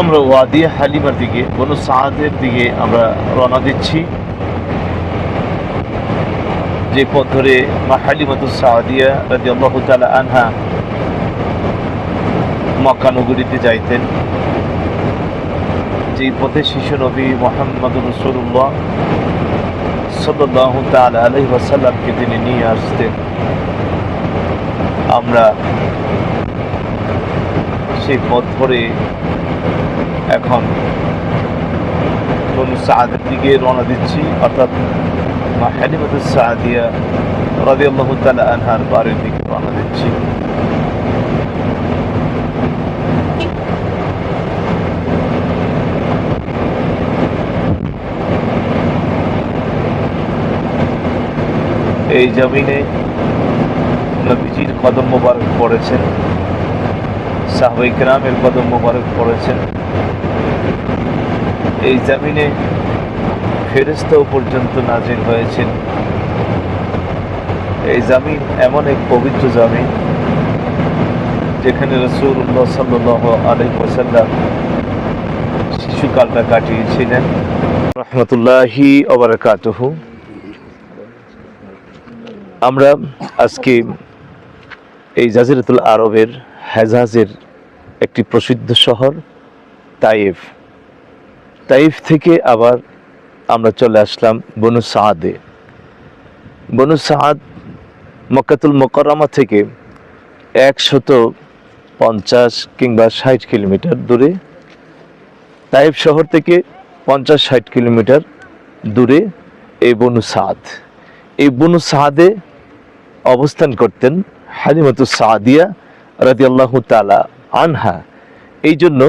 আমরা ওয়াদিয়া হালিমার দিকে, বনু সাহাদের দিকে আমরা রওনা দিচ্ছি। যে পথ ধরে মা হালিমাতু সাহাদিয়া রাজি আল্লাহ তালা আনহা মক্কা নগরীতে যাইতেন। যে পথে শিশু নবী মোহাম্মদ রসুল্লাহ সাল্লাহ তাল আলহি ওয়াসাল্লামকে তিনি নিয়ে আসতেন। আমরা সেই পথ ধরে এখন কোন সাদের দিকে রওনা দিচ্ছি, অর্থাৎ মা হালিমাত সাদিয়া রাজি তালা আনহার বাড়ির দিকে রওনা দিচ্ছি। এই জমিনে নবীজির কদম মোবারক পড়েছেন সাহবাই গ্রামের কদম মোবারক পড়েছেন। এই জামিনে ফেরেস্তাও পর্যন্ত নাজির হয়েছেন। এই জামিন এমন এক পবিত্র জামিন, যেখানে রসুল্লাহ সাল্লাহ আলহি ওসাল্লাম শিশুকালটা কাটিয়েছিলেন। রহমতুল্লাহি অবরাকাতহু আমরা আজকে এই জাজিরাতুল আরবের হেজাজের একটি প্রসিদ্ধ শহর তাইফ তাইফ থেকে আবার আমরা চলে আসলাম বনু সাদে বনু সাদ মক্কাতুল মোকরমা থেকে একশত পঞ্চাশ কিংবা ষাট কিলোমিটার দূরে, তাইফ শহর থেকে পঞ্চাশ ষাট কিলোমিটার দূরে এই বনু সাদ এই বনু সাদে অবস্থান করতেন হালিমাতু সাদিয়া রাজি আল্লাহ তালা আনহা। এই জন্য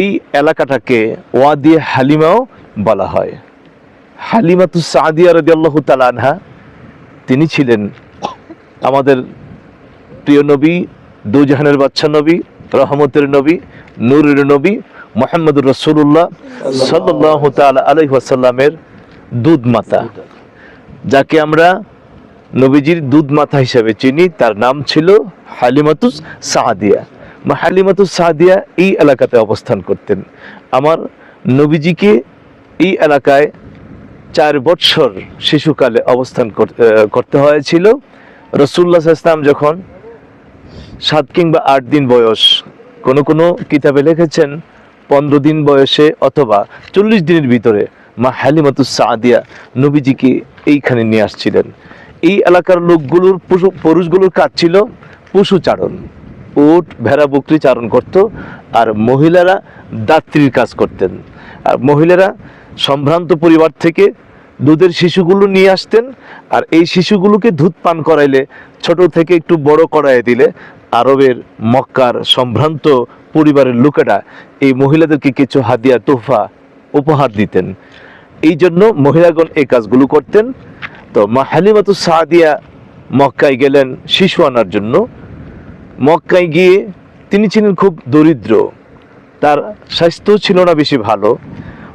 এই এলাকাটাকে ওয়াদিয়া হালিমাও বলা হয়। হালিমাতু সাদিয়া রাজি আল্লাহ তালা আনহা, তিনি ছিলেন আমাদের প্রিয় নবী, দুজাহানের বাচ্চা নবী, রহমতের নবী, নূরের নবী মোহাম্মদুর রসুল্লাহ সাল্লাহ তাল আলহাসাল্লামের দুধ মাতা যাকে আমরা নবীজির দুধ মাথা হিসেবে চিনি। তার নাম ছিল হালিমাতুস সাহাদিয়া মা হালিমাতুস সাহাদিয়া এই এলাকাতে অবস্থান করতেন। আমার নবীজিকে এই এলাকায় চার বৎসর শিশুকালে অবস্থান কর- করতে হয়েছিল। রসুল্লাহ ইসলাম যখন সাত কিংবা আট দিন বয়স, কোন কোনো কিতাবে লিখেছেন, পনেরো দিন বয়সে অথবা চল্লিশ দিনের ভিতরে মা হালিমাতুস সাদিয়া নবীজিকে এইখানে নিয়ে আসছিলেন। এই এলাকার লোকগুলোর পশু পুরুষগুলোর কাজ ছিল পশু চারণ উট, ভেড়া, বকরি চারণ করত আর মহিলারা দাত্রীর কাজ করতেন। আর মহিলারা সম্ভ্রান্ত পরিবার থেকে দুধের শিশুগুলো নিয়ে আসতেন আর এই শিশুগুলোকে দুধ পান করাইলে, ছোট থেকে একটু বড় করাই দিলে আরবের মক্কার সম্ভ্রান্ত পরিবারের লোকেরা এই মহিলাদেরকে কিছু হাদিয়া তোফা উপহার দিতেন। এই জন্য মহিলাগণ এই কাজগুলো করতেন। তো মা হালিমাতু সাদিয়া মক্কায় গেলেন শিশু আনার জন্য। মক্কায় গিয়ে তিনি ছিলেন খুব দরিদ্র। তার স্বাস্থ্য ছিল না বেশি ভালো।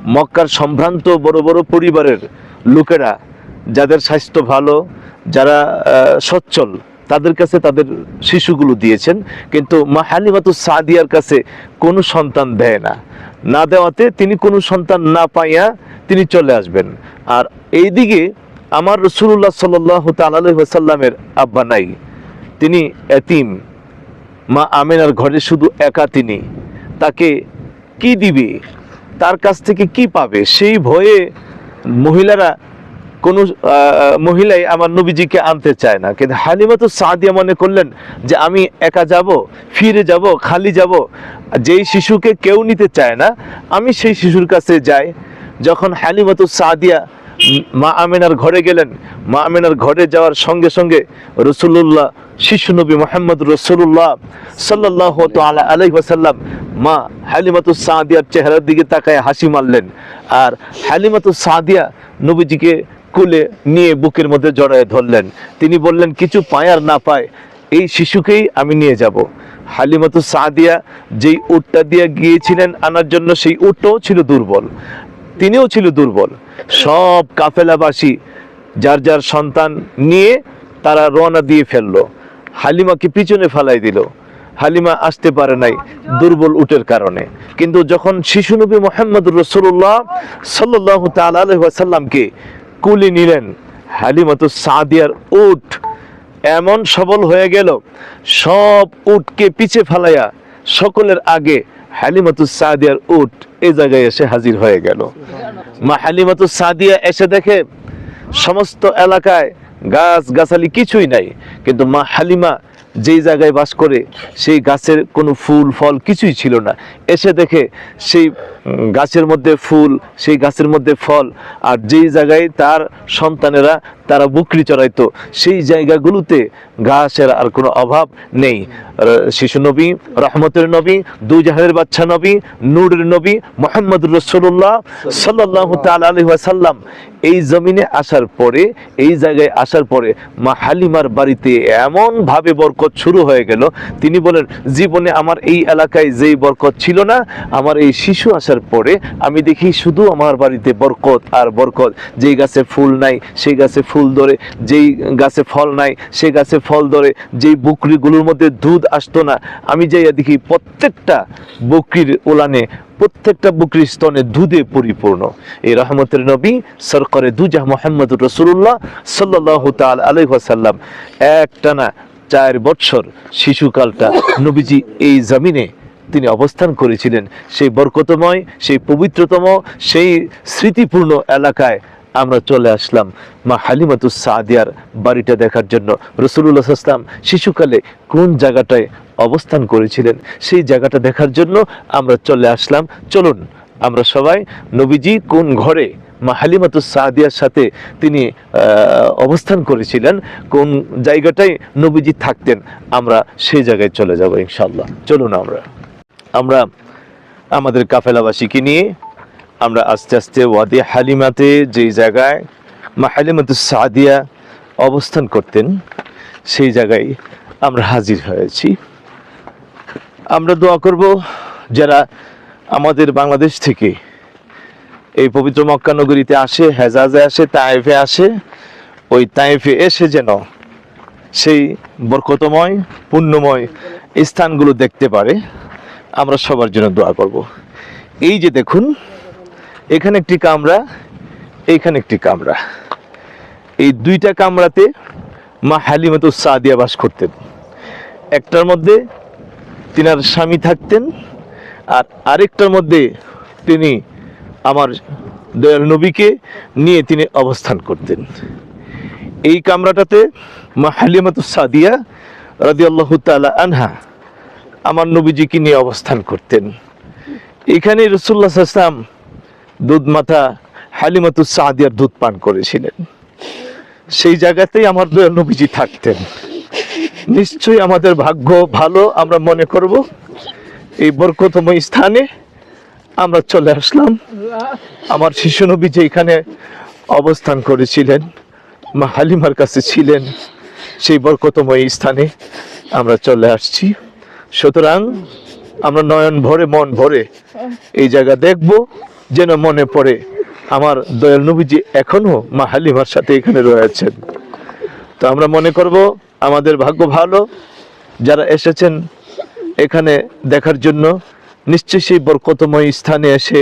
মক্কার সম্ভ্রান্ত বড় বড় পরিবারের লোকেরা যাদের স্বাস্থ্য ভালো, যারা সচ্ছল, তাদের কাছে তাদের শিশুগুলো দিয়েছেন। কিন্তু মা হালিমাতু সাদিয়ার কাছে কোনো সন্তান দেয় না। না দেওয়াতে তিনি কোনো সন্তান না পাইয়া তিনি চলে আসবেন। আর এইদিকে আমার রসুল্লাহ সাল্লাহ তাল্লামের আব্বা নাই। তিনি এতিম। মা আমেনার ঘরে শুধু একা তিনি। তাকে কি দিবে? তার কাছ থেকে কি পাবে? সেই ভয়ে মহিলারা কোনো মহিলাই আমার নবীজিকে আনতে চায় না। কিন্তু হালিমা তো সাদিয়া মনে করলেন যে আমি একা যাব, ফিরে যাব, খালি যাব। যেই শিশুকে কেউ নিতে চায় না, আমি সেই শিশুর কাছে যাই। যখন হালিমাতু সাদিয়া মা আমেনার ঘরে গেলেন, মা আমেনার ঘরে যাওয়ার সঙ্গে সঙ্গে রসুল্লাহ শিশু নবী মোহাম্মদ রসুল্লাহ সাল্লাহ আলা আলাই ওয়াসাল্লাম মা হালিমাতু সাদিয়ার চেহারার দিকে তাকায় হাসি মারলেন। আর হালিমাতু সাদিয়া নবীজিকে কুলে নিয়ে বুকের মধ্যে জড়ায় ধরলেন। তিনি বললেন, কিছু পায় আর না পায়, এই শিশুকেই আমি নিয়ে যাব। হালিমাতু সাদিয়া যেই উটটা দিয়ে গিয়েছিলেন আনার জন্য, সেই উটটাও ছিল দুর্বল, তিনিও ছিল দুর্বল। সব কাফেলাবাসী, যার যার সন্তান নিয়ে তারা রওনা দিয়ে ফেলল। হালিমাকে পিছনে ফেলাই দিল। হালিমা আসতে পারে নাই দুর্বল উটের কারণে। কিন্তু যখন শিশু নবী মোহাম্মদ রসুল্লাহ সাল্লাহ তাল্লামকে কুলি নিলেন হালিমাতু সাদিয়ার উট এমন সবল হয়ে গেল, সব উটকে পিছে ফালাইয়া সকলের আগে হালিমাতু সাদিয়ার উট এই জায়গায় এসে হাজির হয়ে গেল। মা হালিমাতু সাদিয়া এসে দেখে সমস্ত এলাকায় গাছ গাছালি কিছুই নাই। কিন্তু মা হালিমা যেই জায়গায় বাস করে, সেই গাছের কোনো ফুল, ফল কিছুই ছিল না। এসে দেখে সেই গাছের মধ্যে ফুল, সেই গাছের মধ্যে ফল, আর যেই জায়গায় তার সন্তানেরা, তারা বুকরি চড়াইতো, সেই জায়গাগুলোতে ঘাসের আর কোনো অভাব নেই। শিশু নবী, রহমতের নবী দুই জাহানের বাচ্চা নবী, নূরের নবী মোহাম্মদ রসুল্লাহ সাল্লাহ তাল আলহি সাল্লাম এই জমিনে আসার পরে, এই জায়গায় আসার পরে মা হালিমার বাড়িতে এমন ভাবে বরকত শুরু হয়ে গেল। তিনি বলেন, জীবনে আমার এই এলাকায় যেই বরকত ছিল না, আমার এই শিশু আসার পরে আমি দেখি শুধু আমার বাড়িতে বরকত আর বরকত। যেই গাছে ফুল নাই, সেই গাছে ফুল ধরে। যেই গাছে ফল নাই, সেই গাছে ফল ধরে। যেই বকরিগুলোর মধ্যে দুধ আসতো না, আমি যাইয়া দেখি প্রত্যেকটা বকরির ওলানে প্রত্যেকটা বকরির স্তনে দুধে পরিপূর্ণ। এই রহমতের নবী সরকারে দুজাহ মোহাম্মদ রসুল্লাহ সাল্লাহ তাল আলহাসাল্লাম একটানা চার বৎসর শিশুকালটা নবীজি এই জমিনে তিনি অবস্থান করেছিলেন। সেই বরকতময়, সেই পবিত্রতম, সেই স্মৃতিপূর্ণ এলাকায় আমরা চলে আসলাম মা হালিমাতুস সাদিয়ার বাড়িটা দেখার জন্য। রসুল্লাহ আসলাম শিশুকালে কোন জায়গাটায় অবস্থান করেছিলেন? সেই জায়গাটা দেখার জন্য আমরা চলে আসলাম। চলুন, আমরা সবাই নবীজি কোন ঘরে মা হালিমাতুস সাদিয়ার সাথে তিনি অবস্থান করেছিলেন, কোন জায়গাটায় নবীজি থাকতেন, আমরা সেই জায়গায় চলে যাব ইনশাল্লাহ চলুন আমরা। আমরা আমাদের কাফেলাবাসীকে নিয়ে আমরা আস্তে আস্তে ওয়াদি হালিমাতে যেই জায়গায় মা হালিমাতু সাদিয়া অবস্থান করতেন, সেই জায়গায় আমরা হাজির হয়েছি। আমরা দোয়া করব যারা আমাদের বাংলাদেশ থেকে এই পবিত্র মক্কা নগরীতে আসে, হেজাজে আসে, তাইফে আসে, ওই তাইফে এসে যেন সেই বরকতময়, পুণ্যময় স্থানগুলো দেখতে পারে। আমরা সবার জন্য দোয়া করব। এই যে দেখুন, এখানে একটি কামরা, এইখানে একটি কামরা। এই দুইটা কামরাতে মা হালিমাতু সাদিয়া বাস করতেন। একটার মধ্যে তিনার স্বামী থাকতেন, আর আরেকটার মধ্যে তিনি আমার দয়াল নবীকে নিয়ে তিনি অবস্থান করতেন। এই কামরাটাতে মা হালিমাতু সাদিয়া রাদিয়াল্লাহু তাআলা আনহা আমার নবীজিকে নিয়ে অবস্থান করতেন। এখানে রসুল্লাহ আসলাম দুধ মাথা হালিমাতু সাদিয়ার দুধ পান করেছিলেন। সেই জায়গাতেই আমার নবীজি থাকতেন। নিশ্চয়ই আমাদের ভাগ্য ভালো, আমরা মনে করব এই বরকতময় স্থানে আমরা চলে আসলাম। আমার শিশু নবী যে এখানে অবস্থান করেছিলেন, মা হালিমার কাছে ছিলেন। সেই বরকতময় স্থানে আমরা চলে আসছি। সুতরাং আমরা নয়ন ভরে, মন ভরে এই জায়গা দেখব, যেন মনে পড়ে। আমার দয়াল নবীজি এখনও মা হালিমার সাথে এখানে রয়েছেন। তো আমরা মনে করব, আমাদের ভাগ্য ভালো। যারা এসেছেন এখানে দেখার জন্য, নিশ্চয়ই সেই বরকতময় স্থানে এসে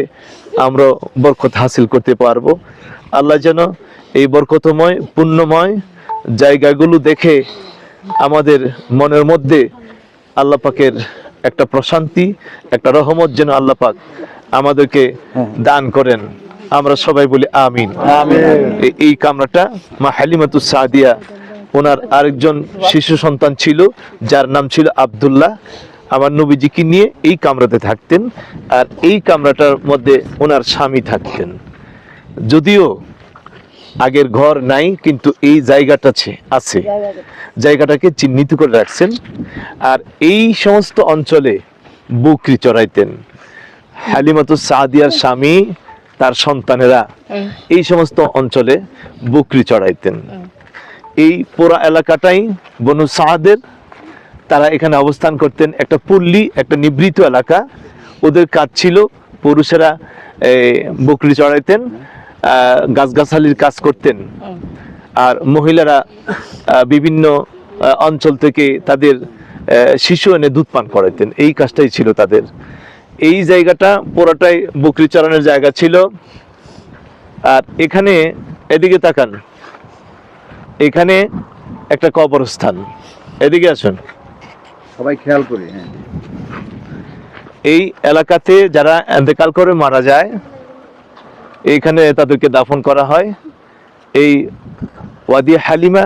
আমরা বরকত হাসিল করতে পারব। আল্লাহ যেন এই বরকতময়, পুণ্যময় জায়গাগুলো দেখে আমাদের মনের মধ্যে আল্লাহ পাকের একটা প্রশান্তি একটা রহমত যেন আল্লাহ পাক আমাদেরকে দান করেন। আমরা সবাই বলি আমিন। এই কামরাটা মা হালিমাতু সাদিয়া ওনার আরেকজন শিশু সন্তান ছিল যার নাম ছিল আব্দুল্লাহ। আমার নবীজিকে নিয়ে এই কামরাতে থাকতেন আর এই কামরাটার মধ্যে ওনার স্বামী থাকতেন। যদিও আগের ঘর নাই, কিন্তু এই জায়গাটা আছে- জায়গাটাকে চিহ্নিত করে রাখছেন। আর এই সমস্ত অঞ্চলে বকরি চড়াইতেন। হালিমাতু সাদিয়ার স্বামী, তার সন্তানেরা এই সমস্ত অঞ্চলে বকরি চড়াইতেন। এই পুরা এলাকাটাই বনু সাহাদের তারা এখানে অবস্থান করতেন। একটা পল্লী, একটা নিবৃত এলাকা। ওদের কাজ ছিল পুরুষেরা বকরি চড়াইতেন। গাছগাছালির কাজ করতেন। আর মহিলারা বিভিন্ন অঞ্চল থেকে তাদের শিশু এনে দুধ পান করাইতেন। এই কাজটাই ছিল তাদের। এই জায়গাটা পুরোটাই বকরি চরণের জায়গা ছিল। আর এখানে এদিকে তাকান। এখানে একটা কবরস্থান। এদিকে আসুন। সবাই খেয়াল করি হ্যাঁ। এই এলাকাতে যারা এতেকাল করে মারা যায় এইখানে তাদেরকে দাফন করা হয়। এই ওয়াদি হালিমা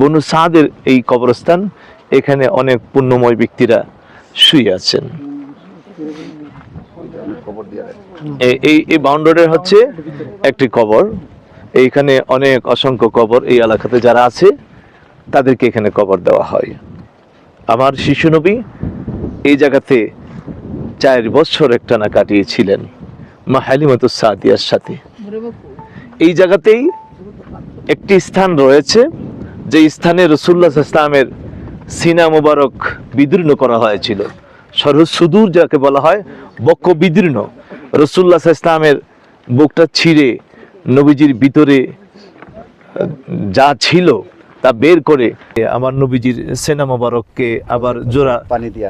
বনু সাদের এই কবরস্থান, এখানে অনেক পুণ্যময় ব্যক্তিরা শুয়ে আছেন। এই এই বাউন্ডারির হচ্ছে একটি কবর। এইখানে অনেক অসংখ্য কবর এই এলাকাতে যারা আছে, তাদেরকে এখানে কবর দেওয়া হয়। আমার শিশু নবী এই জায়গাতে চার বছর একটানা কাটিয়েছিলেন। মা সাদিয়ার সাথে। এই জায়গাতেই একটি স্থান রয়েছে, যে স্থানে রসুল্লাহ ইসলামের সিনা মোবারক বিদীর্ণ করা হয়েছিল। সুদূর যাকে বলা হয়, বক্ষ বিদীর্ণ। রসুল্লাহ ইসলামের বুকটা ছিঁড়ে নবীজির ভিতরে যা ছিল তা বের করে আমার নবীজির সেনা মোবারককে আবার জোড়া পানি দিয়া।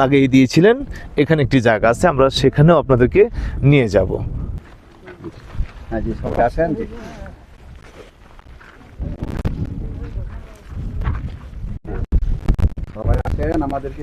লাগিয়ে দিয়েছিলেন। এখানে একটি জায়গা আছে আমরা সেখানেও আপনাদেরকে নিয়ে যাব। হ্যাঁ জি সবাই আসেন সবাই আসেন আমাদেরকে